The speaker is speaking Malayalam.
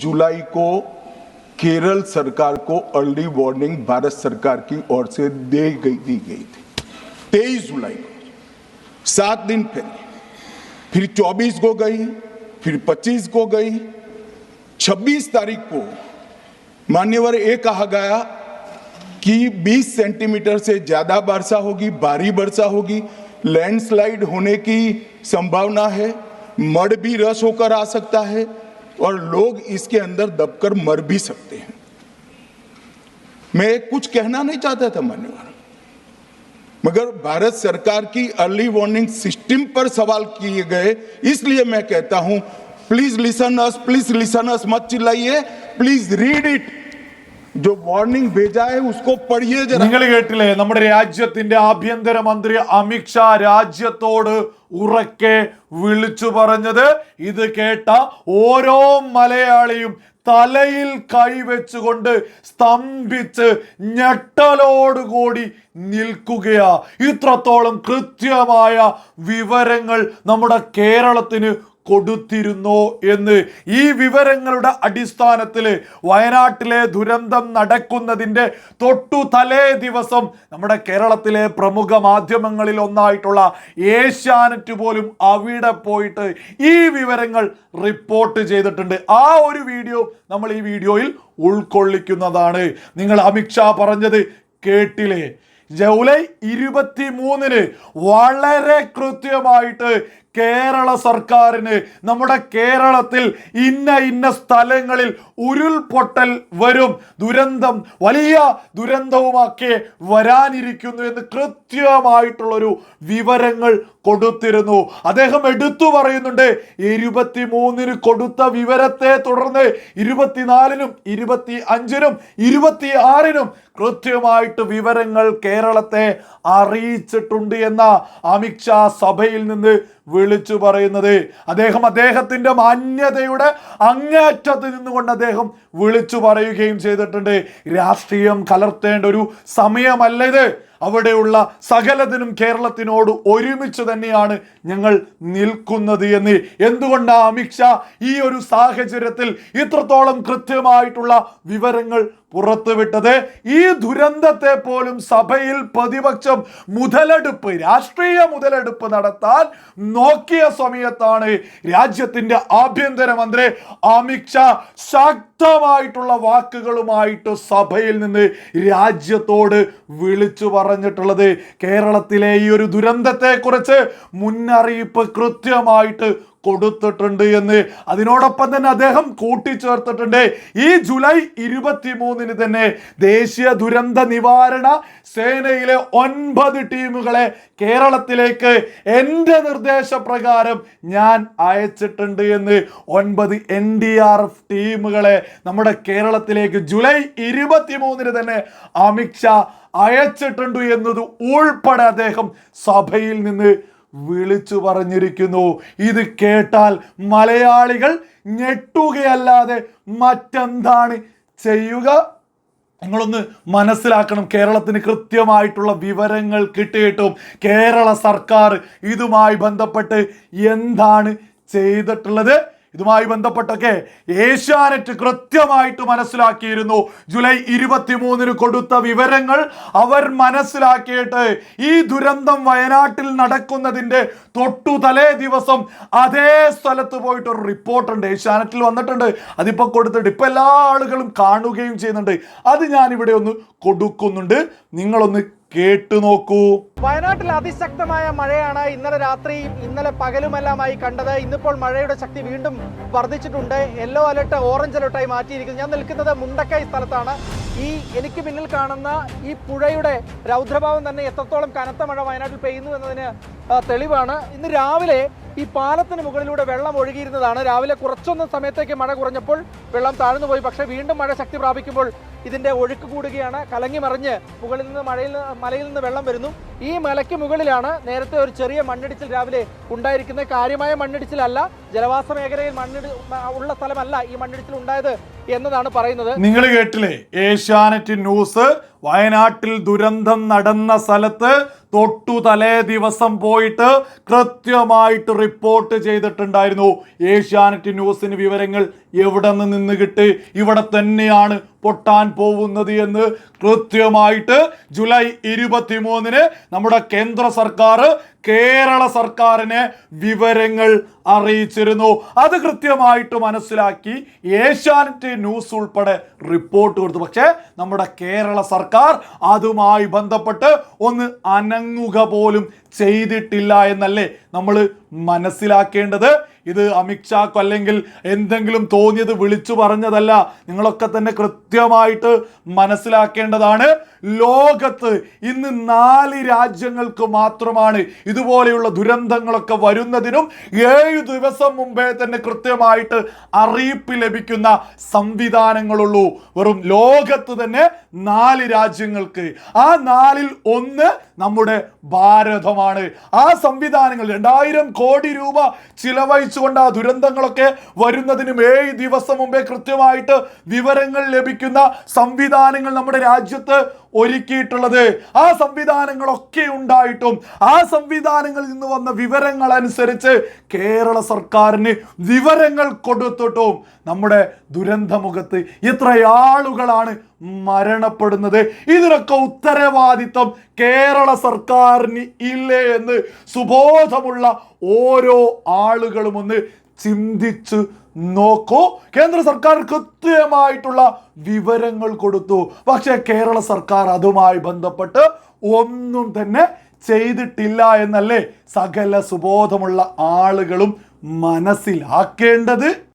जुलाई को केरल सरकार को अर्ली वार्निंग भारत सरकार की ओर से दे गई, दी गई थी। तेईस जुलाई को, सात दिन पहले, फिर 24 को गई, फिर 25 को गई 26 तारीख को मान्यवर ये कहा गया कि 20 सेंटीमीटर से ज़्यादा वर्षा होगी, भारी वर्षा होगी लैंडस्लाइड होने की संभावना है मड भी रस होकर आ सकता है और लोग इसके अंदर दबकर मर भी सकते हैं। मैं कुछ कहना नहीं चाहता था मान्यवर। मगर भारत सरकार की अर्ली वार्निंग सिस्टम पर सवाल किए गए, इसलिए मैं कहता हूँ please listen us please listen us मत चिल्लाइए प्लीज़ रीड इट ജോ വാർണിംഗ് ഭേജായ ഉസ്കോ പടിയേ നിങ്ങൾ കേട്ടില്ലേ? നമ്മുടെ രാജ്യത്തിന്റെ ആഭ്യന്തര മന്ത്രി അമിത്ഷാ രാജ്യത്തോട് ഉറക്കെ വിളിച്ചു പറഞ്ഞത്. ഇത് കേട്ട ഓരോ മലയാളിയും തലയിൽ കൈവച്ചുകൊണ്ട് സ്തംഭിച്ച് ഞെട്ടലോടുകൂടി നിൽക്കുകയാ. ഇത്രത്തോളം കൃത്യമായ വിവരങ്ങൾ നമ്മുടെ കേരളത്തിന് കൊടുത്തിരുന്നോ എന്ന് ഈ വിവരങ്ങളുടെ അടിസ്ഥാനത്തിൽ വയനാട്ടിലെ ദുരന്തം നടക്കുന്നതിന്റെ തൊട്ടു തലേ ദിവസം നമ്മുടെ കേരളത്തിലെ പ്രമുഖ മാധ്യമങ്ങളിൽ ഒന്നായിട്ടുള്ള ഏഷ്യാനെറ്റ് പോലും അവിടെ പോയിട്ട് ഈ വിവരങ്ങൾ റിപ്പോർട്ട് ചെയ്തിട്ടുണ്ട്. ആ ഒരു വീഡിയോ നമ്മൾ ഈ വീഡിയോയിൽ ഉൾക്കൊള്ളിക്കുന്നതാണ്. നിങ്ങൾ അമിത്ഷാ പറഞ്ഞത് കേട്ടില്ലേ? ജൂലൈ ഇരുപത്തി മൂന്നിന് വളരെ കൃത്യമായിട്ട് കേരള സർക്കാരിന് നമ്മുടെ കേരളത്തിൽ ഇന്ന ഇന്ന സ്ഥലങ്ങളിൽ ഉരുൾപൊട്ടൽ വരും. ദുരന്തം വലിയ ദുരന്തവുമൊക്കെ വരാനിരിക്കുന്നു എന്ന് കൃത്യമായിട്ടുള്ളൊരു വിവരങ്ങൾ കൊടുത്തിരുന്നു. അദ്ദേഹം എടുത്തു പറയുന്നുണ്ട് ഇരുപത്തി മൂന്നിന് കൊടുത്ത വിവരത്തെ തുടർന്ന് ഇരുപത്തിനാലിനും ഇരുപത്തി അഞ്ചിനും ഇരുപത്തി ആറിനും കൃത്യമായിട്ട് വിവരങ്ങൾ കേരളത്തെ അറിയിച്ചിട്ടുണ്ട് എന്ന അമിത്ഷാ സഭയിൽ നിന്ന് വിളിച്ചു പറയുന്നത്. അദ്ദേഹം അദ്ദേഹത്തിന്റെ മാന്യതയുടെ അങ്ങേറ്റത്തിൽ നിന്നുകൊണ്ട് അദ്ദേഹം വിളിച്ചു പറയുകയും ചെയ്തിട്ടുണ്ട്. രാഷ്ട്രീയം കലർത്തേണ്ട ഒരു സമയമല്ല ഇത്. അവിടെയുള്ള സകലതിനും കേരളത്തിനോട് ഒരുമിച്ച് തന്നെയാണ് ഞങ്ങൾ നിൽക്കുന്നത് എന്ന്. എന്തുകൊണ്ടാണ് അമിത്ഷാ ഈ ഒരു സാഹചര്യത്തിൽ ഇത്രത്തോളം കൃത്യമായിട്ടുള്ള വിവരങ്ങൾ പുറത്തുവിട്ടത്? ഈ ദുരന്തത്തെ പോലും സഭയിൽ പ്രതിപക്ഷം മുതലെടുപ്പ് രാഷ്ട്രീയ മുതലെടുപ്പ് നടത്താൻ നോക്കിയ സമയത്താണ് രാജ്യത്തിന്റെ ആഭ്യന്തരമന്ത്രി അമിത്ഷാ ശക്തമായിട്ടുള്ള വാക്കുകളുമായിട്ട് സഭയിൽ നിന്ന് രാജ്യത്തോട് വിളിച്ചു പറഞ്ഞിട്ടുള്ളത് കേരളത്തിലെ ഈ ഒരു ദുരന്തത്തെക്കുറിച്ച് മുന്നറിയിപ്പ് കൃത്യമായിട്ട് കൊടുത്തിട്ടുണ്ട് എന്ന്. അതിനോടൊപ്പം തന്നെ അദ്ദേഹം കൂട്ടിച്ചേർത്തിട്ടുണ്ട്. ഈ ജൂലൈ ഇരുപത്തി മൂന്നിന് തന്നെ ദേശീയ ദുരന്ത നിവാരണ സേനയിലെ ഒൻപത് ടീമുകളെ കേരളത്തിലേക്ക് എന്റെ നിർദ്ദേശപ്രകാരം ഞാൻ അയച്ചിട്ടുണ്ട് എന്ന് ഒൻപത് എൻ ഡി ആർ എഫ് ടീമുകളെ നമ്മുടെ കേരളത്തിലേക്ക് ജൂലൈ ഇരുപത്തി മൂന്നിന് തന്നെ അമിത്ഷാ അയച്ചിട്ടുണ്ട് എന്നത് ഉൾപ്പെടെ അദ്ദേഹം സഭയിൽ നിന്ന് വിളിച്ചു പറഞ്ഞിരിക്കുന്നു. ഇത് കേട്ടാൽ മലയാളികൾ ഞെട്ടുകയല്ലാതെ മറ്റെന്താണ് ചെയ്യുക? നിങ്ങളൊന്ന് മനസ്സിലാക്കണം. കേരളത്തിന് കൃത്യമായിട്ടുള്ള വിവരങ്ങൾ കിട്ടിയിട്ടും കേരള സർക്കാർ ഇതുമായി ബന്ധപ്പെട്ട് എന്താണ് ചെയ്തിട്ടുള്ളത്? ഇതുമായി ബന്ധപ്പെട്ടൊക്കെ ഏഷ്യാനെറ്റ് കൃത്യമായിട്ട് മനസ്സിലാക്കിയിരുന്നു. ജൂലൈ ഇരുപത്തി മൂന്നിന് കൊടുത്ത വിവരങ്ങൾ അവർ മനസ്സിലാക്കിയിട്ട് ഈ ദുരന്തം വയനാട്ടിൽ നടക്കുന്നതിന്റെ തൊട്ടു തലേ ദിവസം അതേ സ്ഥലത്ത് പോയിട്ട് ഒരു റിപ്പോർട്ടുണ്ട്. ഏഷ്യാനെറ്റിൽ വന്നിട്ടുണ്ട്. അതിപ്പോൾ കൊടുത്തിട്ട് ഇപ്പം എല്ലാ ആളുകളും കാണുകയും ചെയ്യുന്നുണ്ട്. അത് ഞാനിവിടെ ഒന്ന് കൊടുക്കുന്നുണ്ട്. നിങ്ങളൊന്ന് കേട്ടു നോക്കൂ. വയനാട്ടിൽ അതിശക്തമായ മഴയാണ് ഇന്നലെ രാത്രിയും ഇന്നലെ പകലുമെല്ലാമായി കണ്ടത്. ഇന്നിപ്പോൾ മഴയുടെ ശക്തി വീണ്ടും വർദ്ധിച്ചിട്ടുണ്ട്. യെല്ലോ അലർട്ട് ഓറഞ്ച് അലർട്ടായി മാറ്റിയിരിക്കുന്നു. ഞാൻ നിൽക്കുന്നത് മുണ്ടക്കൈ സ്ഥലത്താണ്. ഈ എനിക്ക് പിന്നിൽ കാണുന്ന ഈ പുഴയുടെ രൗദ്രഭാവം തന്നെ എത്രത്തോളം കനത്ത മഴ വയനാട്ടിൽ പെയ്യുന്നു എന്നതിന് തെളിവാണ്. ഇന്ന് രാവിലെ ഈ പാലത്തിന് മുകളിലൂടെ വെള്ളം ഒഴുകിയിരുന്നതാണ്. രാവിലെ കുറച്ചൊന്നും സമയത്തേക്ക് മഴ കുറഞ്ഞപ്പോൾ വെള്ളം താഴ്ന്നു പോയി. പക്ഷേ വീണ്ടും മഴ ശക്തി പ്രാപിക്കുമ്പോൾ ഇതിന്റെ ഒഴുക്ക് കൂടുകയാണ്. കലങ്ങി മറിഞ്ഞ് മുകളിൽ നിന്ന് മഴയിൽ മലയിൽ നിന്ന് വെള്ളം വരുന്നു. ഈ മലയ്ക്ക് മുകളിലാണ് നേരത്തെ ഒരു ചെറിയ മണ്ണിടിച്ചിൽ രാവിലെ ഉണ്ടായിരിക്കുന്ന കാര്യമായ മണ്ണിടിച്ചിലല്ല ജലവാസ മേഖലയിൽ മണ്ണിടി ഉള്ള സ്ഥലമല്ല ഈ മണ്ണിടിച്ചിൽ ഉണ്ടായത് എന്നതാണ് പറയുന്നത്. നിങ്ങൾ കേട്ടില്ലേ? ഏഷ്യാനെറ്റ് ന്യൂസ് വയനാട്ടിൽ ദുരന്തം നടന്ന സ്ഥലത്ത് തൊട്ടു തലേ ദിവസം പോയിട്ട് കൃത്യമായിട്ട് റിപ്പോർട്ട് ചെയ്തിട്ടുണ്ടായിരുന്നു. ഏഷ്യാനെറ്റ് ന്യൂസിന് വിവരങ്ങൾ എവിടെ നിന്ന് നിന്ന് കിട്ട്? ഇവിടെ തന്നെയാണ് പൊട്ടാൻ പോകുന്നത് എന്ന് കൃത്യമായിട്ട് ജൂലൈ ഇരുപത്തിമൂന്നിന് നമ്മുടെ കേന്ദ്ര സർക്കാർ കേരള സർക്കാരിനെ വിവരങ്ങൾ അറിയിച്ചിരുന്നു. അത് കൃത്യമായിട്ട് മനസ്സിലാക്കി ഏഷ്യാനെറ്റ് ന്യൂസ് ഉൾപ്പെടെ റിപ്പോർട്ട് കൊടുത്തു. പക്ഷേ നമ്മുടെ കേരള സർക്കാർ അതുമായി ബന്ധപ്പെട്ട് ഒന്ന് അനങ്ങുക പോലും ചെയ്തിട്ടില്ല എന്നല്ലേ നമ്മൾ മനസ്സിലാക്കേണ്ടത്. ഇത് അമിത്ഷാക്കോ അല്ലെങ്കിൽ എന്തെങ്കിലും തോന്നിയത് വിളിച്ചു പറഞ്ഞതല്ല. നിങ്ങളൊക്കെ തന്നെ കൃത്യമായിട്ട് മനസ്സിലാക്കേണ്ടതാണ്. ലോകത്ത് ഇന്ന് നാല് രാജ്യങ്ങൾക്ക് മാത്രമാണ് ഇതുപോലെയുള്ള ദുരന്തങ്ങളൊക്കെ വരുന്നതിനും ഏഴ് ദിവസം മുമ്പേ തന്നെ കൃത്യമായിട്ട് അറിയിപ്പ് ലഭിക്കുന്ന സംവിധാനങ്ങളുള്ളൂ. വെറും ലോകത്ത് തന്നെ നാല് രാജ്യങ്ങൾക്ക്. ആ നാലിൽ ഒന്ന് നമ്മുടെ ഭാരതമാണ്. ആ സംവിധാനങ്ങൾ രണ്ടായിരം കോടി രൂപ ചിലവഴിച്ചുകൊണ്ട് ആ ദുരന്തങ്ങളൊക്കെ വരുന്നതിനും ഏഴ് ദിവസം മുമ്പേ കൃത്യമായിട്ട് വിവരങ്ങൾ ലഭിക്കുന്ന സംവിധാനങ്ങൾ നമ്മുടെ രാജ്യത്ത് ഒരുക്കിയിട്ടുള്ളത്. ആ സംവിധാനങ്ങളൊക്കെ ഉണ്ടായിട്ടും ആ സംവിധാനങ്ങളിൽ നിന്ന് വന്ന വിവരങ്ങൾ അനുസരിച്ച് കേരള സർക്കാരിന് വിവരങ്ങൾ കൊടുത്തിട്ടും നമ്മുടെ ദുരന്തമുഖത്ത് എത്ര ആളുകളാണ് മരണപ്പെടുന്നത്. ഇതിനൊക്കെ ഉത്തരവാദിത്വം കേരള സർക്കാരിന് ഇല്ലേ എന്ന് സുബോധമുള്ള ഓരോ ആളുകളും ഒന്ന് ചിന്തിച്ച് നോക്കൂ. കേന്ദ്ര സർക്കാർ കൃത്യമായിട്ടുള്ള വിവരങ്ങൾ കൊടുത്തു. പക്ഷേ കേരള സർക്കാർ അതുമായി ബന്ധപ്പെട്ട് ഒന്നും തന്നെ ചെയ്തിട്ടില്ല എന്നല്ലേ സകല സുബോധമുള്ള ആളുകളും മനസ്സിലാക്കേണ്ടത്?